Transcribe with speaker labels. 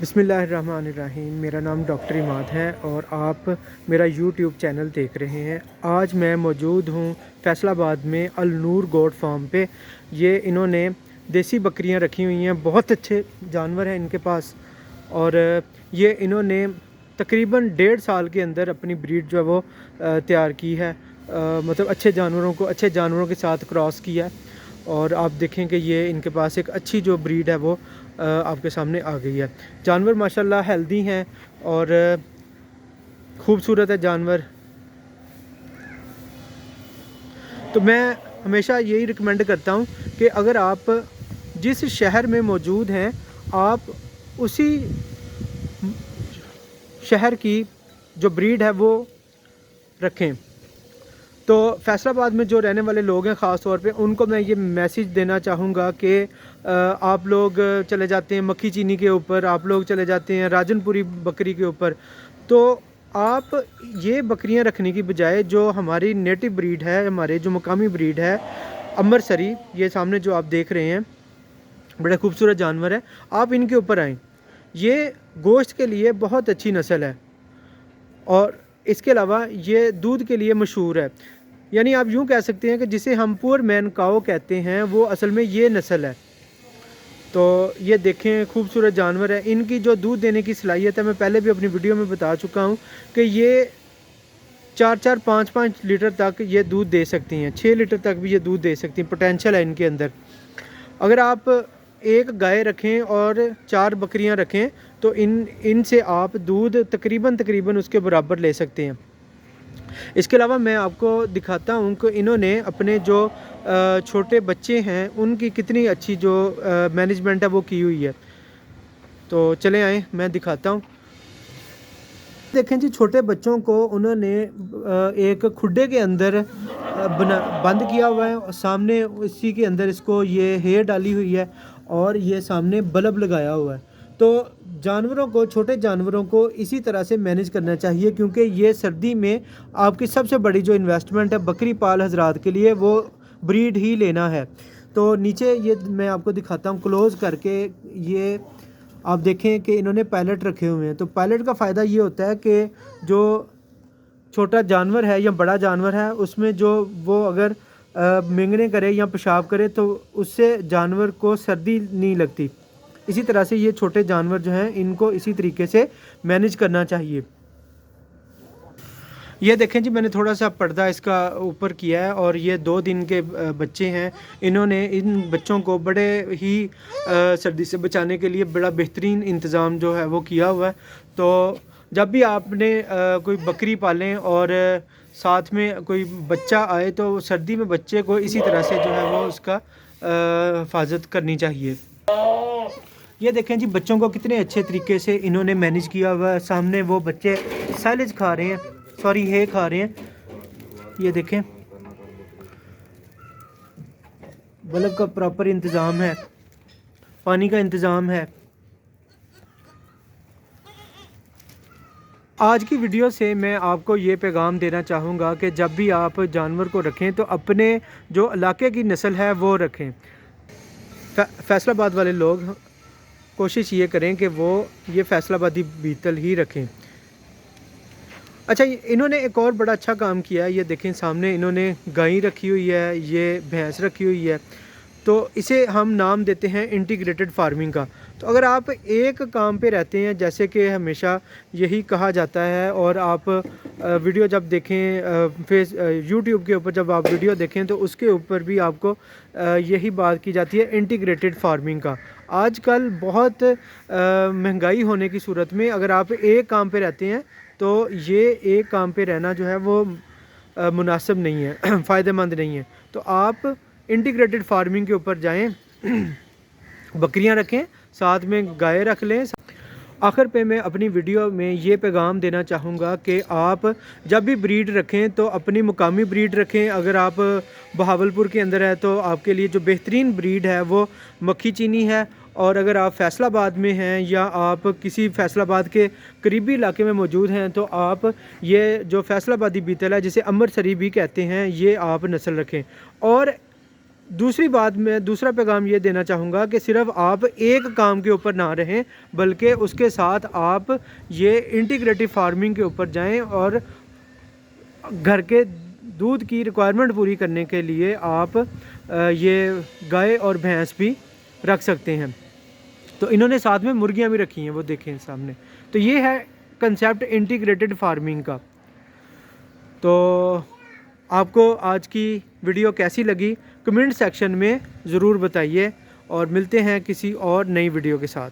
Speaker 1: बिसमीम मेरा नाम डॉक्टर इमाद है और आप मेरा यूट्यूब चैनल देख रहे हैं। आज मैं मौजूद हूँ फैसलाबाद में अल नूर गोड फार्म पे। ये इन्होंने देसी बकरियाँ रखी हुई हैं। बहुत अच्छे जानवर हैं इनके पास। और ये इन्होंने तकरीबन डेढ़ साल के अंदर अपनी ब्रीड जो है वो तैयार की है। मतलब अच्छे जानवरों को, अच्छे जानवरों के साथ क्रॉस किया है। और आप देखें कि ये इनके पास एक अच्छी जो ब्रीड है वो आपके सामने आ गई है। जानवर माशाल्लाह हेल्दी हैं और खूबसूरत है जानवर। तो मैं हमेशा यही रिकमेंड करता हूँ कि अगर आप जिस शहर में मौजूद हैं, आप उसी शहर की जो ब्रीड है वो रखें। तो फैसलाबाद में जो रहने वाले लोग हैं ख़ास तौर पे, उनको मैं ये मैसेज देना चाहूँगा कि आप लोग चले जाते हैं मक्खी चीनी के ऊपर, आप लोग चले जाते हैं राजनपुरी बकरी के ऊपर। तो आप ये बकरियाँ रखने की बजाय जो हमारी नेटिव ब्रीड है, हमारे जो मकामी ब्रीड है, अमरसरी, ये सामने जो आप देख रहे हैं, बड़ा खूबसूरत जानवर है, आप इनके ऊपर आएँ। ये गोश्त के लिए बहुत अच्छी नस्ल है और इसके अलावा ये दूध के लिए मशहूर है। यानी आप यूँ कह सकते हैं कि जिसे हम पुअर मैन काओ कहते हैं, वो असल में ये नस्ल है। तो ये देखें, खूबसूरत जानवर है। इनकी जो दूध देने की सलाहियत है, मैं पहले भी अपनी वीडियो में बता चुका हूँ कि ये चार चार पाँच पाँच लीटर तक ये दूध दे सकती हैं। छः लीटर तक भी ये दूध दे सकती हैं। पोटेंशल है इनके अंदर। अगर आप एक गाय रखें और चार बकरियाँ रखें तो इन, इनसे आप दूध तकरीबन तकरीबन उसके बराबर ले सकते हैं। इसके अलावा मैं आपको दिखाता हूँ कि इन्होंने अपने जो छोटे बच्चे हैं, उनकी कितनी अच्छी जो मैनेजमेंट है वो की हुई है। तो चले आए, मैं दिखाता हूँ। देखें जी, छोटे बच्चों को उन्होंने एक खुडे के अंदर बना, बंद किया हुआ है सामने इसी के अंदर इसको ये हेयर डाली हुई है और ये सामने बल्ब लगाया हुआ है। तो जानवरों को, छोटे जानवरों को इसी तरह से मैनेज करना चाहिए, क्योंकि ये सर्दी में आपकी सबसे बड़ी जो इन्वेस्टमेंट है, बकरी पाल हजरात के लिए वो ब्रीड ही लेना है। तो नीचे ये मैं आपको दिखाता हूँ क्लोज़ करके ये आप देखें कि इन्होंने पायलट रखे हुए हैं। तो पायलट का फ़ायदा ये होता है कि जो छोटा जानवर है या बड़ा जानवर है, उसमें जो वो अगर मेंगने करे या पेशाब करे तो उससे जानवर को सर्दी नहीं लगती। इसी तरह से ये छोटे जानवर जो हैं, इनको इसी तरीके से मैनेज करना चाहिए। ये देखें जी, मैंने थोड़ा सा पर्दा इसका ऊपर किया है और ये दो दिन के बच्चे हैं। इन्होंने इन बच्चों को बड़े ही सर्दी से बचाने के लिए बड़ा बेहतरीन इंतज़ाम जो है वो किया हुआ है। तो जब भी आपने कोई बकरी पालें और साथ में कोई बच्चा आए तो सर्दी में बच्चे को इसी तरह से जो है वो उसका हिफाजत करनी चाहिए। ये देखें जी, बच्चों को कितने अच्छे तरीके से इन्होंने मैनेज किया हुआ सामने वो बच्चे साइलेज खा रहे हैं। सॉरी हे खा रहे हैं। ये देखें। बल्ब का प्रॉपर इंतज़ाम है। पानी का इंतज़ाम है। आज की वीडियो से मैं आपको ये पैगाम देना चाहूँगा कि जब भी आप जानवर को रखें तो अपने जो इलाके की नस्ल है, वो रखें। फैसलाबाद वाले लोग कोशिश ये करें कि वो ये फैसलाबादी बीतल ही रखें। अच्छा इन्होंने एक और बड़ा अच्छा काम किया है, ये देखें सामने इन्होंने गाय रखी हुई है, ये भैंस रखी हुई है। तो इसे हम नाम देते हैं इंटीग्रेटेड फ़ार्मिंग का। तो अगर आप एक काम पे रहते हैं, जैसे कि हमेशा यही कहा जाता है और आप वीडियो जब देखें फेस यूट्यूब के ऊपर जब आप वीडियो देखें तो उसके ऊपर भी आपको यही बात की जाती है इंटीग्रेटेड फ़ार्मिंग का। आजकल बहुत महँगाई होने की सूरत में अगर आप एक काम पे रहते हैं तो ये एक काम पे रहना जो है वो मुनासिब नहीं है, फ़ायदेमंद नहीं है। तो आप इंटीग्रेटेड फ़ार्मिंग के ऊपर जाएँ, बकरियाँ रखें साथ में गाय रख लें। आखिर पे मैं अपनी वीडियो में ये पैगाम देना चाहूँगा कि आप जब भी ब्रीड रखें तो अपनी मुकामी ब्रीड रखें। अगर आप बहावलपुर के अंदर है तो आपके लिए जो बेहतरीन ब्रीड है वो मक्खी चीनी है। और अगर आप फैसलाबाद में हैं या आप किसी फैसलाबाद के करीबी इलाके में मौजूद हैं तो आप ये जो फैसलाबादी बीतल है, जिसे अमरसरी भी कहते हैं, ये आप नस्ल रखें। और दूसरी बात मैं, दूसरा पैगाम ये देना चाहूँगा कि सिर्फ़ आप एक काम के ऊपर ना रहें, बल्कि उसके साथ आप ये इंटीग्रेटिव फ़ार्मिंग के ऊपर जाएँ और घर के दूध की रिक्वायरमेंट पूरी करने के लिए आप ये गाय और भैंस भी रख सकते हैं। तो इन्होंने साथ में मुर्गियाँ भी रखी हैं, वो देखें सामने। तो ये है कंसेप्ट इंटीग्रेटेड फ़ार्मिंग का। तो आपको आज की वीडियो कैसी लगी, कमेंट सेक्शन में ज़रूर बताइए और मिलते हैं किसी और नई वीडियो के साथ।